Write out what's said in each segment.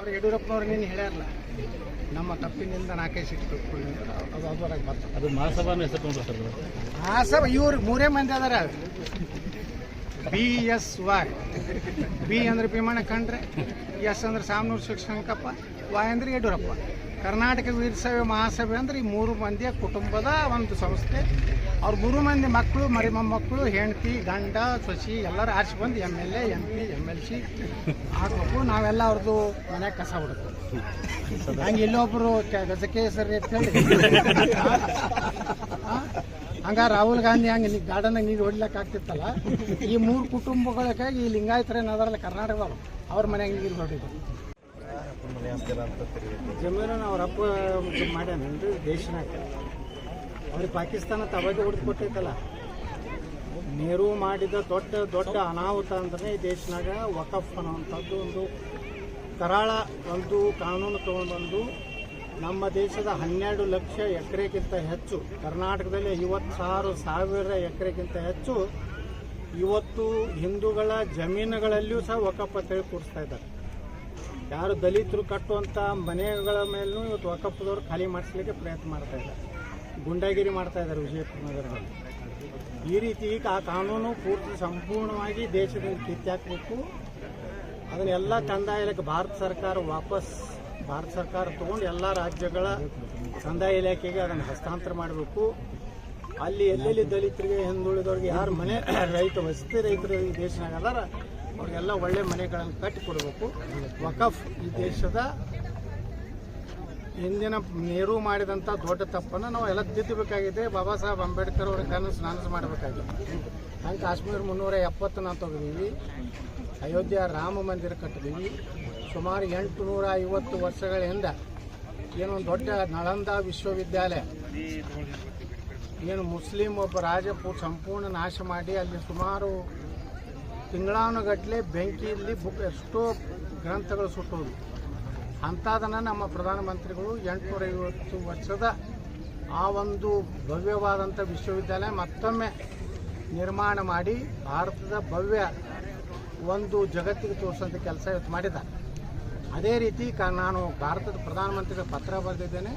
ಅವ್ರು ಯಡಿಯೂರಪ್ಪನವ್ರು ನೀನು ಹೇಳ್ಯಾರಲ್ಲ ನಮ್ಮ ತಪ್ಪಿನಿಂದ ನಾಲ್ಕೈದು ಸೀಟ್ ಕಳ್ಕೊಳ್ಳಿ ಅದು ಅದರಾಗ ಬರ್ತದೆ ಅದು ಮಹಾಸಭಾನ ಹೆಸರು ಸರ್ ಇವ್ರು ಮೂರೇ ಮಂದಿ ಅದಾರ ಬಿ ಎಸ್ ವಾಯ್. ಬಿ ಅಂದ್ರೆ ಭೀಮಣ್ಣ ಕಂಡ್ರೆ ಎಸ್ ಅಂದ್ರೆ ಸಾಮನೂರು ಶಿಕ್ಷಣಕಪ್ಪ ವಾಯ್ ಅಂದ್ರೆ ಯಡಿಯೂರಪ್ಪ. ಕರ್ನಾಟಕ ವೀರಸಭೆ ಮಹಾಸಭೆ ಅಂದ್ರೆ ಈ ಮೂರು ಮಂದಿಯ ಕುಟುಂಬದ ಒಂದು ಸಂಸ್ಥೆ. ಅವ್ರ ಮೂರು ಮಂದಿ ಮಕ್ಕಳು ಮರಿ ಮೊಮ್ಮಕ್ಕಳು ಹೆಂಡತಿ, ಗಂಡ, ಸೊಸಿ ಎಲ್ಲರೂ ಆರಿಸಿ ಬಂದು M L A M P M L C ಹಾಕಬೇಕು. ನಾವೆಲ್ಲ ಅವ್ರದ್ದು ಮನೆ ಕಸ ಬಿಡ್ಬೇಕು ಹಂಗೆ ಇಲ್ಲೊಬ್ಬರು ಗಜಕೇಸರಿ ಅಂತ ಹೇಳಿ? ಹಂಗ ರಾಹುಲ್ ಗಾಂಧಿ ಹಂಗೆ ನೀ ಗಾರ್ಡನ್ ನೀರು ಹೊಡ್ಲಿಕ್ಕೆ ಆಗ್ತಿತ್ತಲ್ಲ? ಈ ಮೂರು ಕುಟುಂಬಗಳಿಗಾಗಿ ಈ ಲಿಂಗಾಯತರ ಏನದಾರಲ್ಲ ಕರ್ನಾಟಕದವರು ಅವ್ರ ಮನೆಯಾಗ ನೀರು ಹೊಡಿದ್ರು ಜಮೀನನ್ನು ಅವ್ರ ಅಪ್ಪ ಮಾಡ್ಯಾನನ್ರಿ ದೇಶನಾಗ. ಅವ್ರಿಗೆ ಪಾಕಿಸ್ತಾನ ತಬಾದಿ ಹೊಡೆದು ಕೊಟ್ಟೈತಲ್ಲ ನೆಹರು ಮಾಡಿದ ದೊಡ್ಡ ದೊಡ್ಡ ಅನಾಹುತ ಅಂದ್ರೆ ಈ ದೇಶನಾಗ ವಕಫ್ ಅನ್ನುವಂಥದ್ದು ಒಂದು ಕರಾಳ ಒಂದು ಕಾನೂನು ತಗೊಂಡ್ಬಂದು ನಮ್ಮ ದೇಶದ ಹನ್ನೆರಡು ಲಕ್ಷ ಎಕರೆಗಿಂತ ಹೆಚ್ಚು, ಕರ್ನಾಟಕದಲ್ಲಿ ಐವತ್ತಾರು ಸಾವಿರ ಎಕರೆಗಿಂತ ಹೆಚ್ಚು ಇವತ್ತು ಹಿಂದೂಗಳ ಜಮೀನುಗಳಲ್ಲಿಯೂ ಸಹ ವಕಫ್ ತಿಳಿ ಕೂಡಿಸ್ತಾ ಇದ್ದಾರೆ. ಯಾರು ದಲಿತರು ಕಟ್ಟುವಂಥ ಮನೆಗಳ ಮೇಲೂ ಇವತ್ತು ವಕಫದವರು ಖಾಲಿ ಮಾಡಿಸ್ಲಿಕ್ಕೆ ಪ್ರಯತ್ನ ಮಾಡ್ತಾ ಇದ್ದಾರೆ. ಗುಂಡಾಗಿರಿ ಮಾಡ್ತಾ ಇದ್ದಾರೆ ವಿಜಯಪುರ ನಗರದಲ್ಲಿ. ಈ ರೀತಿ ಈಗ ಆ ಕಾನೂನು ಪೂರ್ತಿ ಸಂಪೂರ್ಣವಾಗಿ ದೇಶದಿಂದ ಕಿತ್ತಾಕಬೇಕು ಅದನ್ನೆಲ್ಲ ಕಂದಾಯ ಇಲಾಖೆ, ಭಾರತ ಸರ್ಕಾರ ವಾಪಸ್, ಭಾರತ ಸರ್ಕಾರ ತಗೊಂಡು ಎಲ್ಲ ರಾಜ್ಯಗಳ ಕಂದಾಯ ಇಲಾಖೆಗೆ ಅದನ್ನು ಹಸ್ತಾಂತರ ಮಾಡಬೇಕು. ಅಲ್ಲಿ ಎಲ್ಲೆಲ್ಲಿ ದಲಿತರಿಗೆ ಹಿಂದುಳಿದವ್ರಿಗೆ ಯಾರು ಮನೆ, ರೈತ, ವಸತಿ ರೈತರು ಈ ದೇಶನಾಗ ಅದಾರ ಅವ್ರಿಗೆಲ್ಲ ಒಳ್ಳೆ ಮನೆಗಳನ್ನು ಕಟ್ಟಿ ಕೊಡಬೇಕು ವಕಫ್ ಈ ದೇಶದ ಹಿಂದಿನ ನೆಹರು ಮಾಡಿದಂಥ ದೊಡ್ಡ ತಪ್ಪನ್ನು ನಾವು ಎಲ್ಲ ತಿದ್ದಬೇಕಾಗಿದೆ. ಬಾಬಾ ಸಾಹೇಬ್ ಅಂಬೇಡ್ಕರ್ ಅವ್ರ ಕನಸು ನನಸು ಮಾಡಬೇಕಾಗಿದೆ. ಹಂಗೆ ಕಾಶ್ಮೀರ ಮುನ್ನೂರ ಎಪ್ಪತ್ತು ನಾವು ತೆಗೆದೀವಿ ಅಯೋಧ್ಯ ರಾಮ ಮಂದಿರ ಕಟ್ಟಿದೀವಿ ಸುಮಾರು ಎಂಟು ನೂರ ಐವತ್ತು ವರ್ಷಗಳ ಹಿಂದೆ ಏನೋ ಒಂದು ದೊಡ್ಡ ನಳಂದ ವಿಶ್ವವಿದ್ಯಾಲಯ. ಏನು ಮುಸ್ಲಿಂ ಒಬ್ಬ ರಾಜ ಸಂಪೂರ್ಣ ನಾಶ ಮಾಡಿ ಅಲ್ಲಿ ಸುಮಾರು ತಿಂಗಳಾನುಗಟ್ಟಲೆ ಬೆಂಕಿಯಲ್ಲಿ ಬುಕ್ ಎಷ್ಟೋ ಗ್ರಂಥಗಳು ಸುಟ್ಟೋದು ಅಂಥದನ್ನು ನಮ್ಮ ಪ್ರಧಾನಮಂತ್ರಿಗಳು ಎಂಟುನೂರ ಐವತ್ತು ವರ್ಷದ ಆ ಒಂದು ಭವ್ಯವಾದಂಥ ವಿಶ್ವವಿದ್ಯಾಲಯ ಮತ್ತೊಮ್ಮೆ ನಿರ್ಮಾಣ ಮಾಡಿ ಭಾರತದ ಭವ್ಯ ಒಂದು ಜಗತ್ತಿಗೆ ತೋರಿಸುವಂಥ ಕೆಲಸ ಇವತ್ತು ಮಾಡಿದ್ದಾರೆ. ಅದೇ ರೀತಿ ಕ ನಾನು ಭಾರತದ ಪ್ರಧಾನಮಂತ್ರಿಗಳ ಪತ್ರ ಬರೆದಿದ್ದೇನೆ.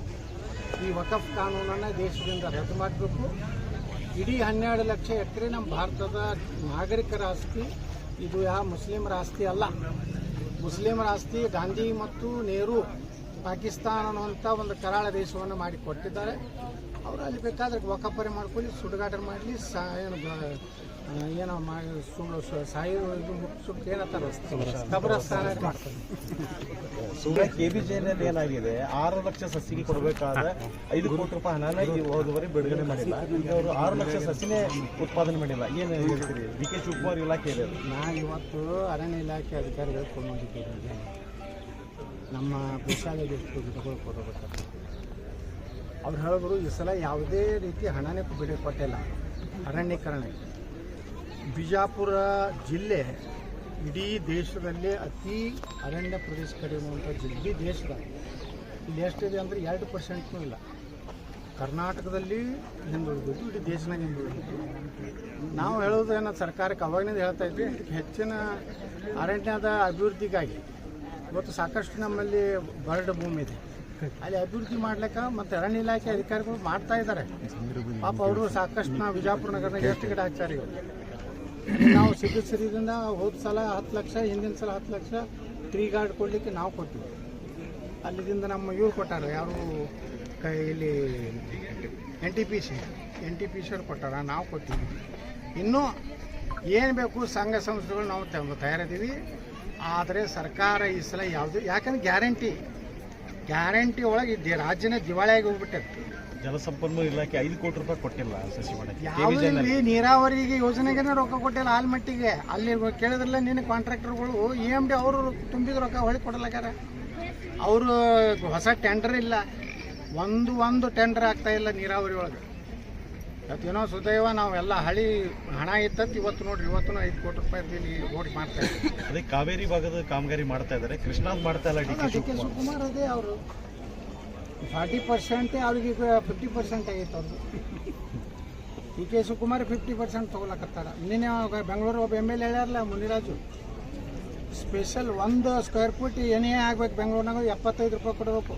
ಈ ವಕಫ್ ಕಾನೂನನ್ನು ದೇಶದಿಂದ ರದ್ದು ಮಾಡಬೇಕು. ಇಡೀ ಹನ್ನೆರಡು ಲಕ್ಷ ಎಕರೆ ನಮ್ಮ ಭಾರತದ ನಾಗರಿಕರ ಆಸ್ತಿ ಇದು ಯಾವ ಮುಸ್ಲಿಮರ ಆಸ್ತಿ ಅಲ್ಲ. ಮುಸ್ಲಿಮರ ಆಸ್ತಿ ಗಾಂಧಿ ಮತ್ತು ನೆಹರು ಪಾಕಿಸ್ತಾನ ಅನ್ನುವಂಥ ಒಂದು ಕರಾಳ ದೇಶವನ್ನು ಮಾಡಿ ಕೊಟ್ಟಿದ್ದಾರೆ ಅವರು ಅಲ್ಲಿ ಬೇಕಾದ್ರೆ ವಕಪರಿ ಮಾಡ್ಕೊಳ್ಳಿ ಸುಡುಗಾಟ ಮಾಡಲಿ ಸಾ ಏನು ಏನೋ ಮಾಡಿ ಸುಳ್ಳು ಸಾಯಿ ಸುಟ್ಟು ಏನತ್ತಾರ ಕಬ್ರಸ್ತಾನ ಮಾಡ್ತಾರೆ ಬಿ ಕೆಬಿಜೆನಲ್ಲಿ ಏನಾಗಿದೆ? ಆರು ಲಕ್ಷ ಸಸಿಗೆ ಕೊಡಬೇಕಾದ ಐದು ಕೋಟಿ ರೂಪಾಯಿ ಹಣನ ಈ ಹೋದವರೆ ಬಿಡುಗಡೆ ಮಾಡಿಲ್ಲ. ಈಗ ಅವರು ಆರು ಲಕ್ಷ ಸಸಿನೇ ಉತ್ಪಾದನೆ ಮಾಡಿಲ್ಲ. ಏನು ಹೇಳ್ತೀರಿ? ಡಿ ಕೆ ಶಿವಕುಮಾರ್ ಇಲಾಖೆ ಇದೆ ನಾನು ಇವತ್ತು ಅರಣ್ಯ ಇಲಾಖೆ ಅಧಿಕಾರಿಗಳು ಕೊಂಡೊಂದಿದ್ದೇನೆ ನಮ್ಮ ಎಷ್ಟು ಗಿಡಗಳು ಗೊತ್ತಾಗ್ತದೆ ಅವ್ರು ಹೇಳಿದ್ರು ಈ ಸಲ ಯಾವುದೇ ರೀತಿ ಹಣನೇ ಬಿಡಿ ಕೊಟ್ಟಿಲ್ಲ. ಅರಣ್ಯೀಕರಣ. ಬಿಜಾಪುರ ಜಿಲ್ಲೆ ಇಡೀ ದೇಶದಲ್ಲೇ ಅತಿ ಅರಣ್ಯ ಪ್ರದೇಶ ಕಡಿಮೆ ಜಿಲ್ಲೆ. ಇಡೀ ದೇಶದ. ಇಲ್ಲಿ ಎಷ್ಟಿದೆ ಅಂದರೆ ಎರಡು ಪರ್ಸೆಂಟ್ನೂ ಇಲ್ಲ. ಕರ್ನಾಟಕದಲ್ಲಿ ಹಿಂದುಳಿದಿದ್ದು ಇಡೀ ದೇಶನಾಗ ಹಿಂದುಳಿದಿದ್ದು ನಾವು ಹೇಳೋದು ಏನೋ ಸರ್ಕಾರಕ್ಕೆ ಅವಾಗಿನಿಂದ ಹೇಳ್ತಾ ಇದ್ವಿ, ಹೆಚ್ಚಿನ ಅರಣ್ಯದ ಅಭಿವೃದ್ಧಿಗಾಗಿ. ಇವತ್ತು ಸಾಕಷ್ಟು ನಮ್ಮಲ್ಲಿ ಬರಡು ಭೂಮಿ ಇದೆ. ಅಲ್ಲಿ ಅಭಿವೃದ್ಧಿ ಮಾಡ್ಲಿಕ್ಕೆ ಮತ್ತು ಅರಣ್ಯ ಇಲಾಖೆ ಅಧಿಕಾರಿಗಳು ಮಾಡ್ತಾ ಇದ್ದಾರೆ. ಪಾಪ ಅವರು ಸಾಕಷ್ಟು ನಾವು ವಿಜಾಪುರ ನಗರದಾಗ ಎಷ್ಟು ಗಿಡ ಹಚ್ಚಾರಿ ನಾವು ಸಿದ್ಧಸಿರಿದಿಂದ ಹೋದ ಸಲ ಹತ್ತು ಲಕ್ಷ, ಹಿಂದಿನ ಸಲ ಹತ್ತು ಲಕ್ಷ ಟ್ರೀ ಗಾರ್ಡ್ ಕೊಡ್ಲಿಕ್ಕೆ ನಾವು ಕೊಟ್ಟಿವಿ. ಅಲ್ಲಿಂದ ನಮ್ಮ ಇವ್ರು ಕೊಟ್ಟಾರ, ಯಾರು ಕೈಯಲ್ಲಿ N T P C N T P C ಅವ್ರು ಕೊಟ್ಟಾರ, ನಾವು ಕೊಟ್ಟಿವಿ. ಇನ್ನೂ ಏನು ಬೇಕು ಸಂಘ ಸಂಸ್ಥೆಗಳು ನಾವು ತಮ್ಮ ತಯಾರಿದ್ದೀವಿ. ಆದರೆ ಸರ್ಕಾರ ಈ ಸಲ ಯಾವುದು ಯಾಕಂದ್ರೆ ಗ್ಯಾರಂಟಿ ಗ್ಯಾರಂಟಿ ಒಳಗೆ ಈ ರಾಜ್ಯನ ದಿವಾಳಿಯಾಗಿ ಹೋಗ್ಬಿಟ್ಟೈತೆ. ಜಲಸಂಪನ್ಮೂಲ ಇಲಾಖೆ ಐದು ಕೋಟಿ ರೂಪಾಯಿ ಕೊಟ್ಟಿಲ್ಲ ಸಸಿ ಮಾಡಕ್ಕೆ ನೀರಾವರಿಗೆ ಯೋಜನೆಗೆ ರೊಕ್ಕ ಕೊಟ್ಟಿಲ್ಲ ಆಲ್ಮಟ್ಟಿಗೆ ಅಲ್ಲಿ ಕೇಳಿದ್ರಲ್ಲ ನಿನ್ನ ಕಾಂಟ್ರಾಕ್ಟರ್ಗಳು ಇ ಎಂ ಡಿ ಅವರು ತುಂಬಿದ ರೊಕ್ಕ ಹೊಳಿ ಕೊಡಲಾಗ್ಯಾರ ಅವರು ಹೊಸ ಟೆಂಡರ್ ಇಲ್ಲ. ಒಂದು ಒಂದು ಟೆಂಡರ್ ಆಗ್ತಾ ಇಲ್ಲ ನೀರಾವರಿ ಒಳಗೆ. ಏನೋ ಸುದೈವ ನಾವೆಲ್ಲ ಹಳಿ ಹಣ ಇತ್ತಂತ ಇವತ್ತು ನೋಡ್ರಿ ಇವತ್ತು ಐದು ಕೋಟಿ ರೂಪಾಯಿ ಇಲ್ಲಿ ಓಟ್ ಮಾಡ್ತಾ ಇದ್ದೀವಿ ಅದೇ ಕಾವೇರಿ ಭಾಗದ ಕಾಮಗಾರಿ ಮಾಡ್ತಾ ಇದ್ದಾರೆ. ಕೃಷ್ಣಾದ್ ಮಾಡ್ತಾ ಇಲ್ಲ ಡಿ ಕೆ ಶಿವಕುಮಾರ್. ಅದೇ ಅವರು. ಫಾರ್ಟಿ ಪರ್ಸೆಂಟೇ ಅವ್ರಿಗೆ ಫಿಫ್ಟಿ ಪರ್ಸೆಂಟ್ ಆಗೈತೆ ಅವ್ರದ್ದು D K Shivakumar fifty percent ತೊಗೊಳಕತ್ತಾರ. ನಿನ್ನೆ ಬೆಂಗಳೂರು ಒಬ್ಬ ಎಂ ಎಲ್ ಎ ಹೇಳ್ಯಾರಲ್ಲ ಮುನಿರಾಜು ಸ್ಪೆಷಲ್ ಒಂದು ಸ್ಕ್ವೇರ್ ಫೀಟ್ ಏನೇ ಆಗ್ಬೇಕು ಬೆಂಗಳೂರಿನಾಗ ಎಪ್ಪತ್ತೈದು ರೂಪಾಯಿ ಕೊಡಬೇಕು.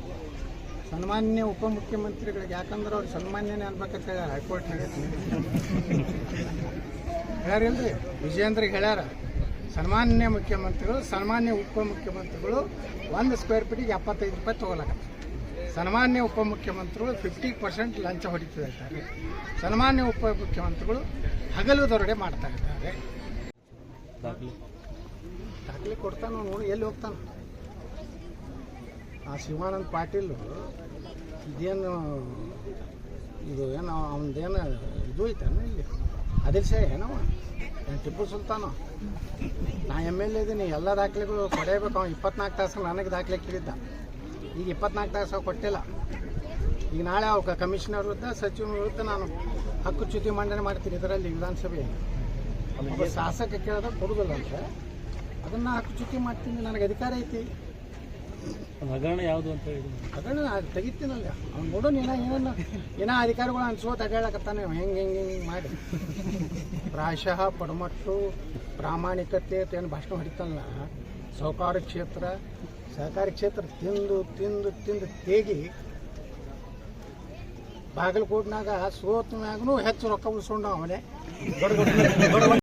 ಸನ್ಮಾನ್ಯ ಉಪಮುಖ್ಯಮಂತ್ರಿಗಳಿಗೆ ಯಾಕಂದ್ರೆ ಅವ್ರು ಸನ್ಮಾನ್ಯನೇ ಅನ್ಬೇಕಂತ ಹೇಳ್ಯಾರ ಹೈಕೋರ್ಟ್ ಹೇಳ್ಯಾರಿಲ್ರಿ ವಿಜೇಂದ್ರಿಗೆ ಹೇಳ್ಯಾರ. ಸನ್ಮಾನ್ಯ ಮುಖ್ಯಮಂತ್ರಿಗಳು ಸನ್ಮಾನ್ಯ ಉಪಮುಖ್ಯಮಂತ್ರಿಗಳು ಒಂದು ಸ್ಕ್ವೇರ್ ಫೀಟಿಗೆ ಎಪ್ಪತ್ತೈದು ರೂಪಾಯಿ ತೊಗೊಳಕತ್ತಾರೆ ಸನ್ಮಾನ್ಯ ಉಪಮುಖ್ಯಮಂತ್ರಿಗಳು ಫಿಫ್ಟಿ ಪರ್ಸೆಂಟ್ ಲಂಚ ಹೊಡಿತಾ ಇದ್ದಾರೆ ಸನ್ಮಾನ್ಯ ಉಪಮುಖ್ಯಮಂತ್ರಿಗಳು ಹಗಲು ದರೋಡೆ ಮಾಡ್ತಾ ಇದ್ದಾರೆ. ದಾಖಲೆ ಕೊಡ್ತಾನ ನೋಡಿ ಎಲ್ಲಿ ಹೋಗ್ತಾನ. ಆ ಶಿವಾನಂದ್ ಪಾಟೀಲ್ ಇದೇನು ಇದು ಏನು ಅವನದೇನು ಇದು ಐತಾನ ಇಲ್ಲಿ? ಅದಿಲ್ ಸೇ ಏನವ? ನಾನು ಟಿಪ್ಪು ಸುಲ್ತಾನ? ನಾ ಎಂ ಎಲ್ ಎ ಇದ್ದೀನಿ ಎಲ್ಲ ದಾಖಲೆಗಳು ಕೊಡೇಬೇಕು ಅವ್ನು ಇಪ್ಪತ್ನಾಲ್ಕು ತಾಸು ನನಗೆ ದಾಖಲೆ ಕೇಳಿದ್ದ. ಈಗ ಇಪ್ಪತ್ನಾಲ್ಕು ತಾಸು ಕೊಟ್ಟಿಲ್ಲ. ಈಗ ನಾಳೆ ಅವ ಕಮಿಷನರ್ ವಿರುದ್ಧ ಸಚಿವನ ವಿರುದ್ಧ ನಾನು ಹಕ್ಕು ಚ್ಯುತಿ ಮಂಡನೆ ಮಾಡ್ತೀನಿ ಇದರಲ್ಲಿ ವಿಧಾನಸಭೆಯಲ್ಲಿ. ಒಬ್ಬ ಶಾಸಕ ಕೇಳಿದ್ರೆ ಕೊಡುದಿಲ್ಲ ಅಂತ. ಅದನ್ನು ಹಕ್ಕು ಚ್ಯುತಿ ಮಾಡ್ತೀನಿ ನನಗೆ ಅಧಿಕಾರ ಐತಿ. ಹಗರಣ ಯಾವುದು ಅಂತ ಹೇಳಿ ಹಗರಣ ತೆಗಿತೀನಲ್ಲ. ಅವ್ನು ನೋಡೋಣ ಏನ ಏನನ್ನ ಏನೋ ಅಧಿಕಾರಿಗಳು ಅನ್ಸೋದು ಅಡ್ಡಾಡಕತ್ತಾನೆ ಹೆಂಗೆ ಹೆಂಗೆ ಹಿಂಗೆ ಮಾಡಿ. ಪ್ರಾಯಶಃ ಪಡಮಟ್ಟು ಪ್ರಾಮಾಣಿಕತೆ ಏನು ಭಾಷಣ ಹೊಡಿತಾನಲ್ಲ. ಸಹಕಾರ ಕ್ಷೇತ್ರ, ಸಹಕಾರಿ ಕ್ಷೇತ್ರ ತಿಂದು ತಿಂದು ತಿಂದು ತೇಗಿ ಬಾಗಲಕೋಟ್ನಾಗ ಸೋತ್ನಾಗೂ ಹೆಚ್ಚು ರೊಕ್ಕ ಉಳಿಸ್ಕೊಂಡು ಅವನೇ.